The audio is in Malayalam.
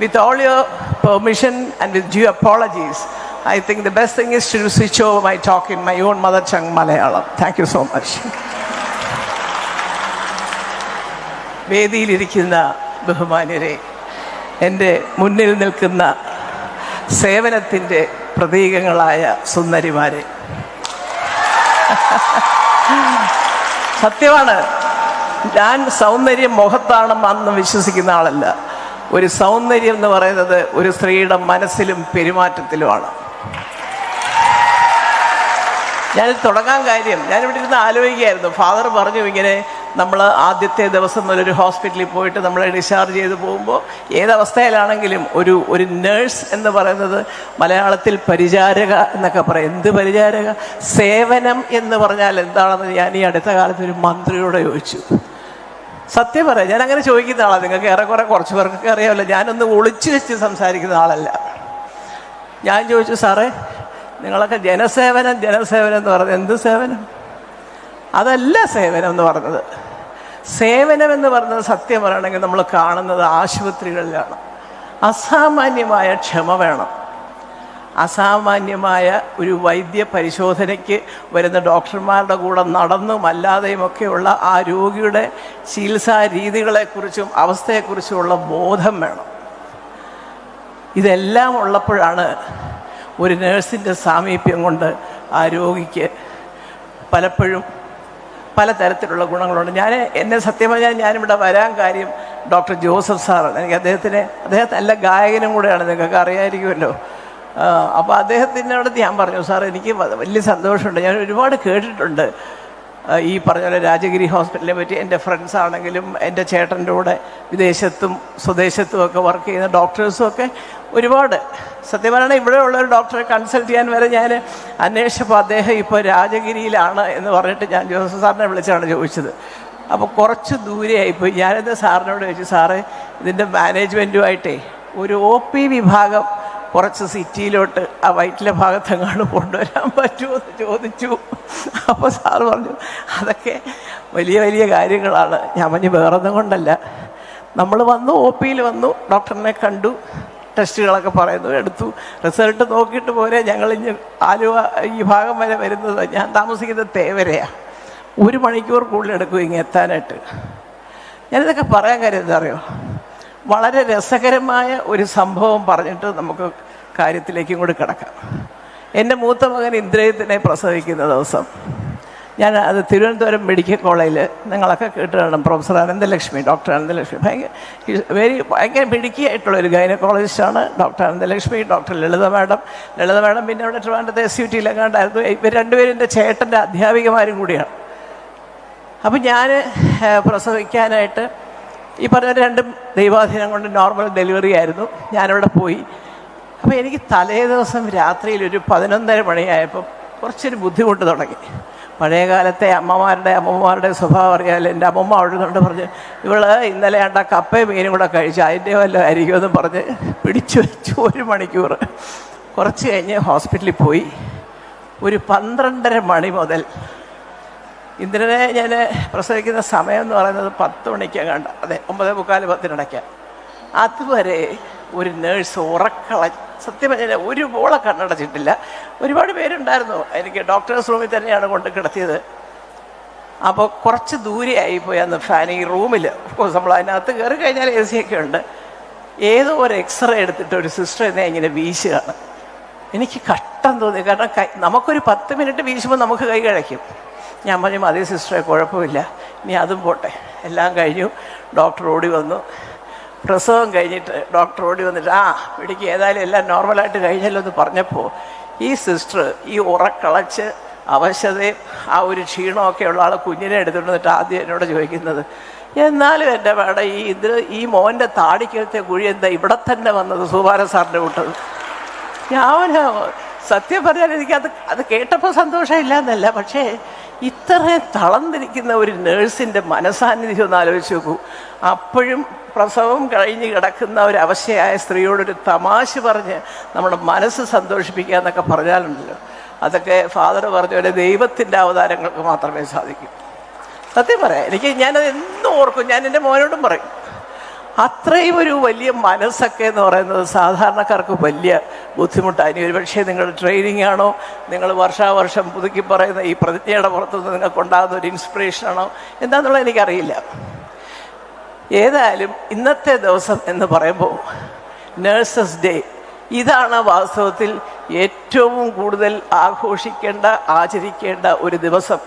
with all your permission and with due apologies, I think the best thing is to switch over my talk in my own mother tongue, Malayalam. Thank you so much. വേദിയിലിരിക്കുന്ന ബഹുമാന്യരെ എന്റെ മുന്നിൽ നിൽക്കുന്ന സേവനത്തിന്റെ പ്രതീകങ്ങളായ സുന്ദരിമാരെ സത്യമാണ് ഞാൻ സൗന്ദര്യം മുഖത്താണെന്ന് അന്ന് വിശ്വസിക്കുന്ന ആളല്ല ഒരു സൗന്ദര്യം എന്ന് പറയുന്നത് ഒരു സ്ത്രീയുടെ മനസ്സിലും പെരുമാറ്റത്തിലുമാണ്. ഞാൻ തുടങ്ങാൻ കാര്യം ഞാൻ ഇവിടെ ഇരുന്ന് ആലോചിക്കുകയായിരുന്നു. ഫാദർ പറഞ്ഞു ഇങ്ങനെ നമ്മൾ ആദ്യത്തെ ദിവസം ഒരു ഹോസ്പിറ്റലിൽ പോയിട്ട് നമ്മളെ ഡിസ്ചാർജ് ചെയ്ത് പോകുമ്പോൾ ഏതവസ്ഥയിലാണെങ്കിലും ഒരു ഒരു നേഴ്സ് എന്ന് പറയുന്നത് മലയാളത്തിൽ പരിചാരക എന്നൊക്കെ പറയും. എന്ത് പരിചാരക? സേവനം എന്ന് പറഞ്ഞാൽ എന്താണെന്ന് ഞാൻ ഈ അടുത്ത കാലത്ത് ഒരു മന്ത്രിയോട് ചോദിച്ചു. സത്യം പറയാം ഞാൻ അങ്ങനെ ചോദിക്കുന്ന ആളാണ് നിങ്ങൾക്ക് ഏറെക്കുറെ കുറച്ച് പേർക്കൊക്കെ അറിയാമല്ലോ. ഞാനൊന്ന് ഒളിച്ചു വെച്ച് സംസാരിക്കുന്ന ആളല്ല. ഞാൻ ചോദിച്ചു സാറേ നിങ്ങളൊക്കെ ജനസേവനം ജനസേവനം എന്ന് പറഞ്ഞത് എന്ത് സേവനം? അതല്ല സേവനം എന്ന് പറഞ്ഞത് സേവനം എന്ന് പറഞ്ഞത് സത്യം പറയണമെങ്കിൽ നമ്മൾ കാണുന്നത് ആശുപത്രികളിലാണ്. അസാമാന്യമായ ക്ഷമ വേണം. അസാമാന്യമായ ഒരു വൈദ്യ പരിശോധനയ്ക്ക് വരുന്ന ഡോക്ടർമാരുടെ കൂടെ നടന്നും അല്ലാതെയും ഒക്കെയുള്ള ആ രോഗിയുടെ ചികിത്സാ രീതികളെക്കുറിച്ചും അവസ്ഥയെക്കുറിച്ചുമുള്ള ബോധം വേണം. ഇതെല്ലാം ഉള്ളപ്പോഴാണ് ഒരു നേഴ്സിന്റെ സാമീപ്യം കൊണ്ട് ആ രോഗിക്ക് പലപ്പോഴും പലതരത്തിലുള്ള ഗുണങ്ങളുണ്ട്. ഞാൻ എന്നെ സത്യം പറഞ്ഞാൽ ഞാനിവിടെ വരാൻ കാര്യം ഡോക്ടർ ജോസഫ് സാറാണ്. എനിക്ക് അദ്ദേഹത്തിന് അദ്ദേഹം നല്ല ഗായകനും കൂടെയാണ്. നിങ്ങൾക്ക് അറിയാമായിരിക്കുമല്ലോ അപ്പോൾ അദ്ദേഹത്തിനോട് ഞാൻ പറഞ്ഞു സാർ എനിക്ക് വലിയ സന്തോഷമുണ്ട്. ഞാൻ ഒരുപാട് കേട്ടിട്ടുണ്ട്. ഈ പറഞ്ഞ പോലെ രാജഗിരി ഹോസ്പിറ്റലിനെ പറ്റി എന്റെ ഫ്രണ്ട്സ് ആണെങ്കിലും എന്റെ ചേട്ടന്റെ കൂടെ വിദേശത്തും സ്വദേശത്തും ഒക്കെ വർക്ക് ചെയ്യുന്ന ഡോക്ടേഴ്സും ഒക്കെ ഒരുപാട്. സത്യം പറഞ്ഞാൽ ഇവിടെ ഉള്ള ഒരു ഡോക്ടറെ കൺസൾട്ട് ചെയ്യാൻ വരെ ഞാൻ അന്വേഷിച്ചപ്പോൾ അദ്ദേഹം ഇപ്പോൾ രാജഗിരിയിലാണ് എന്ന് പറഞ്ഞിട്ട് ഞാൻ ജോസഫ് സാറിനെ വിളിച്ചാണ് ചോദിച്ചത്. അപ്പോൾ കുറച്ച് ദൂരെയായിപ്പോയി ഞാനിത് സാറിനോട് ചോദിച്ചു സാറേ ഇതിന്റെ മാനേജ്മെന്റുമായിട്ടേ ഒരു ഒ പി വിഭാഗം കുറച്ച് സിറ്റിയിലോട്ട് ആ വയറ്റിലെ ഭാഗത്തെങ്ങാണ്ട് കൊണ്ടുവരാൻ പറ്റുമോ എന്ന് ചോദിച്ചു. അപ്പോൾ സാറ് പറഞ്ഞു അതൊക്കെ വലിയ വലിയ കാര്യങ്ങളാണ്. ഞാൻ പറഞ്ഞു വേറൊന്നും കൊണ്ടല്ല. നമ്മൾ വന്നു ഒ പിയിൽ വന്നു ഡോക്ടറിനെ കണ്ടു ടെസ്റ്റുകളൊക്കെ പറയുന്നു എടുത്തു. റിസൾട്ട് നോക്കിയിട്ട് പോരെ ഞങ്ങൾ ഇനി ആലുവ ഈ ഭാഗം വരെ വരുന്നത്. ഞാൻ താമസിക്കുന്നത് തേവരയാണ് ഒരു മണിക്കൂർ കൂടുതൽ എടുക്കും ഇങ്ങനെ എത്താനായിട്ട്. ഞാനിതൊക്കെ പറയാൻ കാര്യം എന്താ അറിയോ? വളരെ രസകരമായ ഒരു സംഭവം പറഞ്ഞിട്ട് നമുക്ക് കാര്യത്തിലേക്കും കൂടി കിടക്കാം. എന്റെ മൂത്ത മകൻ ഇന്ദ്രയത്തിനെ പ്രസവിക്കുന്ന ദിവസം ഞാൻ അത് തിരുവനന്തപുരം മെഡിക്കൽ കോളേജിൽ നിങ്ങളൊക്കെ കേട്ടിട്ടുണ്ട് പ്രൊഫസർ അനന്തലക്ഷ്മി ഡോക്ടർ അനന്തലക്ഷ്മി. ഭയങ്കര വെരി ഭയങ്കര മിടുക്കിയായിട്ടുള്ള ഒരു ഗൈനക്കോളജിസ്റ്റാണ് doctor Ananthalakshmi doctor Lalitha madam. Lalitha madam പിന്നെ അവിടെ ട്രിവാൻഡ്രത്തെ എസ് യു ടിയിലെങ്ങാണ്ടായിരുന്നു ഇവർ രണ്ടുപേരും എന്റെ ചേട്ടന്റെ അധ്യാപികമാരും കൂടിയാണ്. അപ്പം ഞാൻ പ്രസവിക്കാനായിട്ട് ഈ പറഞ്ഞ രണ്ടും ദൈവാധീനം കൊണ്ട് നോർമൽ ഡെലിവറി ആയിരുന്നു. ഞാനവിടെ പോയി. അപ്പോൾ എനിക്ക് തലേ ദിവസം രാത്രിയിൽ ഒരു പതിനൊന്നര മണിയായപ്പം കുറച്ചൊരു ബുദ്ധിമുട്ട് തുടങ്ങി. പഴയ കാലത്തെ അമ്മമാരുടെ അമ്മമാരുടെ സ്വഭാവം അറിയാമല്ലോ എന്റെ അമ്മമ്മ അവിടെ നിന്നുകൊണ്ട് പറഞ്ഞ് ഇവൾ ഇന്നലെ ആണ്ട കപ്പയും മീനും കൂടെ കഴിച്ചു അതിന്റെ വല്ലതും ആയിരിക്കുമെന്ന് പറഞ്ഞ് പിടിച്ചു വെച്ചു ഒരു മണിക്കൂർ. കുറച്ച് കഴിഞ്ഞ് ഹോസ്പിറ്റലിൽ പോയി. ഒരു പന്ത്രണ്ടര മണി മുതൽ ഇന്ദ്രനെ ഞാൻ പ്രസവിക്കുന്ന സമയം എന്ന് പറയുന്നത് പത്ത് മണിക്ക് കണ്ട. അതെ ഒമ്പതേ മുക്കാൽ പത്തിനിടയ്ക്ക് അതുവരെ ഒരു നേഴ്സ് ഉറക്കള സത്യം പറഞ്ഞാൽ ഒരു ബോളെ കണ്ണടച്ചിട്ടില്ല. ഒരുപാട് പേരുണ്ടായിരുന്നു. എനിക്ക് ഡോക്ടേഴ്സ് റൂമിൽ തന്നെയാണ് കൊണ്ട് കിടത്തിയത്. അപ്പോൾ കുറച്ച് ദൂരെ ആയിപ്പോയി അന്ന് ഫാൻ ഈ റൂമിൽ കോഴ്സ് നമ്മൾ അതിനകത്ത് കയറി കഴിഞ്ഞാൽ എ സി ഒക്കെ ഉണ്ട്. ഏതോ ഒരു എക്സ്റേ എടുത്തിട്ട് ഒരു സിസ്റ്റർ എന്നെ ഇങ്ങനെ വീശുകയാണ്. എനിക്ക് കഷ്ടം തോന്നി. കാരണം കൈ നമുക്കൊരു പത്ത് മിനിറ്റ് വീശുമ്പോൾ നമുക്ക് കൈ കഴിക്കും ഞാൻ പറഞ്ഞു മതി സിസ്റ്ററെ കുഴപ്പമില്ല. ഇനി അതും പോട്ടെ. എല്ലാം കഴിഞ്ഞു. ഡോക്ടർ ഓടി വന്നു. പ്രസവം കഴിഞ്ഞിട്ട് ഡോക്ടർ ഓടി വന്നിട്ട് ആ പിടിക്ക് ഏതായാലും എല്ലാം നോർമലായിട്ട് കഴിഞ്ഞല്ലോ എന്ന് പറഞ്ഞപ്പോൾ ഈ സിസ്റ്റർ ഈ ഉറക്കളച്ച് അവശതയും ആ ഒരു ക്ഷീണമൊക്കെ ഉള്ള ആൾ കുഞ്ഞിനെ എടുത്തുകൊണ്ട് വന്നിട്ട് ആദ്യം എന്നോട് ചോദിക്കുന്നത് എന്നാലും എന്റെ മേടം ഈ ഇത് ഈ മോന്റെ താടിക്കലത്തെ കുഴി എന്താ ഇവിടെ തന്നെ വന്നത്? സുബാര സാറിന്റെ വിട്ടത് ഞാൻ സത്യം പറഞ്ഞാൽ എനിക്ക് അത് അത് കേട്ടപ്പോൾ സന്തോഷമില്ല എന്നല്ല. പക്ഷേ ഇത്രയും തളർന്നിരിക്കുന്ന ഒരു നേഴ്സിന്റെ മനസാന്നിധ്യം ഒന്ന് ആലോചിച്ച് നോക്കൂ. അപ്പോഴും പ്രസവം കഴിഞ്ഞ് കിടക്കുന്ന ഒരു അവശയായ സ്ത്രീയോടൊരു തമാശ പറഞ്ഞ് നമ്മുടെ മനസ്സ് സന്തോഷിപ്പിക്കുക എന്നൊക്കെ പറഞ്ഞാലുണ്ടല്ലോ. അതൊക്കെ ഫാദർ പറഞ്ഞ ദൈവത്തിന്റെ അവതാരങ്ങൾക്ക് മാത്രമേ സാധിക്കൂ. സത്യം പറയാം. എനിക്ക് ഞാനത് എന്നും ഓർക്കും. ഞാൻ എന്റെ മോനോടും പറയും. അത്രയും ഒരു വലിയ മനസ്സൊക്കെ എന്ന് പറയുന്നത് സാധാരണക്കാർക്ക് വലിയ ബുദ്ധിമുട്ടാണ് ഇനി ഒരുപക്ഷെ നിങ്ങൾ ട്രെയിനിങ് ആണോ നിങ്ങൾ വർഷാവർഷം പുതുക്കി പറയുന്ന ഈ പ്രതിജ്ഞയുടെ പുറത്തുനിന്ന് നിങ്ങൾക്ക് ഉണ്ടാകുന്ന ഒരു ഇൻസ്പിറേഷനാണോ എന്താണെന്നുള്ളത് എനിക്കറിയില്ല. ഏതായാലും ഇന്നത്തെ ദിവസം എന്ന് പറയുമ്പോൾ നേഴ്സസ് ഡേ ഇതാണ് വാസ്തവത്തിൽ ഏറ്റവും കൂടുതൽ ആഘോഷിക്കേണ്ട ആചരിക്കേണ്ട ഒരു ദിവസം.